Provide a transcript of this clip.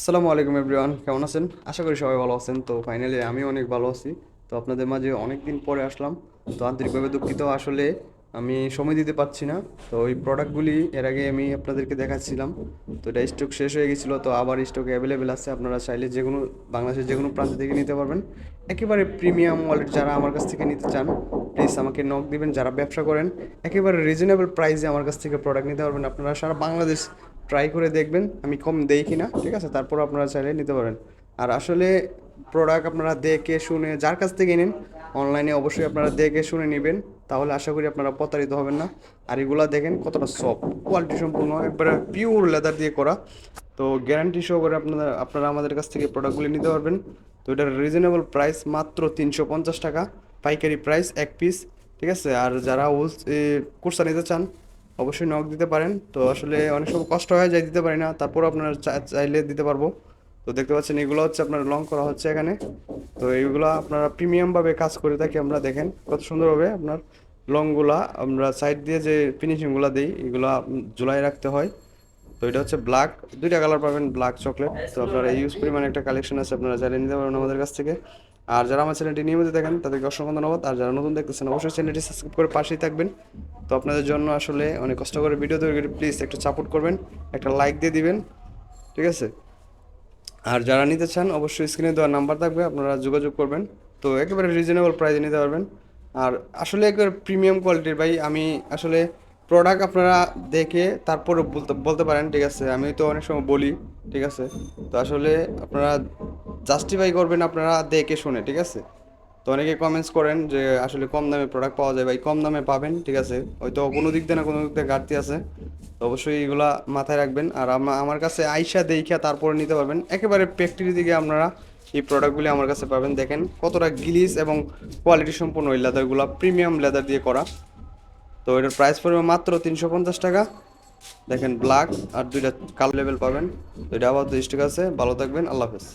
আসসালামু আলাইকুম এভরিওয়ান কেমন আছেন? আশা করি সবাই ভালো আছেন। তো ফাইনালি আমি অনেক ভালো আছি। তো আপনাদের মাঝে অনেক দিন পরে আসলাম। তো আন্তরিকভাবে দুঃখিত। আসলে আমি সময় দিতে পারছি না। তো ওই প্রোডাক্টগুলি এর আগে আমি আপনাদেরকে দেখাচ্ছিলাম। তো এটা স্টক শেষ হয়ে গেছিল। তো আবার স্টক অ্যাভেলেবেল আছে। আপনারা চাইলে যে কোনো বাংলাদেশের যে কোনো প্রান্ত থেকে নিতে পারবেন। একেবারে প্রিমিয়াম ওয়ালেট যারা আমার কাছ থেকে নিতে চান প্লিজ আমাকে নক দিবেন। যারা ব্যবসা করেন, একেবারে রিজনেবল প্রাইসে আমার কাছ থেকে প্রোডাক্ট নিতে পারবেন। আপনারা সারা বাংলাদেশ ট্রাই করে দেখবেন, আমি কম দেই কি না ঠিক আছে? তারপর আপনারা চাইলে নিতে পারেন। আর আসলে প্রোডাক্ট আপনারা দেখে শুনে, যার কাছ থেকে নিন অনলাইনে অবশ্যই আপনারা দেখে শুনে নেবেন, তাহলে আশা করি আপনারা প্রতারিত হবেন না। আর এগুলা দেখেন, কতটা সফট কোয়ালিটি সম্পূর্ণ, একবারে পিওর লেদার দিয়ে করা। তো গ্যারান্টি সহ করে আপনারা আপনারা আমাদের কাছ থেকে প্রোডাক্টগুলি নিতে পারবেন। তো এটার রিজনেবল প্রাইস মাত্র তিনশো পঞ্চাশ টাকা, পাইকারি প্রাইস এক পিস ঠিক আছে? আর যারা কোর্সা নিতে চান অবশ্যই নক দিতে পারেন। তো আসলে অনেক সময় কষ্ট হয়ে যায় দিতে পারি না। তারপর আপনার চাইলে দিতে পারব। তো দেখতে পাচ্ছেন, এগুলো হচ্ছে আপনার লং করা হচ্ছে এখানে। তো এইগুলো আপনারা প্রিমিয়ামভাবে কাজ করে থাকি আমরা, দেখেন কত সুন্দরভাবে আপনার লংগুলা আমরা সাইড দিয়ে যে ফিনিশিংগুলো দিই, এগুলা জুলাই রাখতে হয়। তো এটা হচ্ছে ব্ল্যাক দুইটা কালার পাবেন ব্ল্যাক চকলেট তো আপনারা ইউজ পরিমাণে একটা কালেকশন আছে, আপনারা চাইলে নিতে পারেন আমাদের কাছ থেকে। আর যারা আমার চ্যানেলটি নিয়মিত দেখেন, তাদেরকে অসংখ্য ধন্যবাদ। আর যারা নতুন দেখতেছেন, অবশ্যই চ্যানেলটি সাবস্ক্রাইব করে পাশেই থাকবেন। তো আপনাদের জন্য আসলে অনেক কষ্ট করে ভিডিও তৈরি করি প্লিজ একটু সাপোর্ট করবেন, একটা লাইক দিয়ে দিবেন, ঠিক আছে? আর যারা নিতে চান, অবশ্যই স্ক্রিনে দেওয়ার নাম্বার থাকবে, আপনারা যোগাযোগ করবেন। তো একেবারে রিজনেবল প্রাইসে নিতে পারবেন। আর আসলে একেবারে প্রিমিয়াম কোয়ালিটির ভাই, আমি আসলে প্রোডাক্ট আপনারা দেখে তারপরে বলতে বলতে পারেন, ঠিক আছে? আমি তো অনেক সময় বলি, ঠিক আছে? তো আসলে আপনারা জাস্টিফাই করবেন আপনারা দেখে শুনে, ঠিক আছে? তো অনেকে কমেন্টস করেন যে আসলে কম দামে প্রোডাক্ট পাওয়া যায়, ভাই কম দামে পাবেন, ঠিক আছে? হয়তো কোনো দিক দিয়ে না কোনো দিক দিয়ে ঘাটতি আছে। তো অবশ্যই এগুলা মাথায় রাখবেন। আর আমার কাছে আইসা দেইখা তারপরে নিতে পারবেন। একেবারে ফ্যাক্টরি দিকে আপনারা এই প্রোডাক্টগুলি আমার কাছে পাবেন। দেখেন কতটা গিলিস এবং কোয়ালিটি সম্পূর্ণ ওই লেদারগুলো প্রিমিয়াম লেদার দিয়ে করা। তো এটার প্রাইস পড়বে মাত্র তিনশো পঞ্চাশ টাকা। দেখেন ব্ল্যাক আর দুইটা কালো লেভেল পাবেন। তো এটা আবার স্টিক আছে। ভালো থাকবেন। আল্লাহ হাফেজ।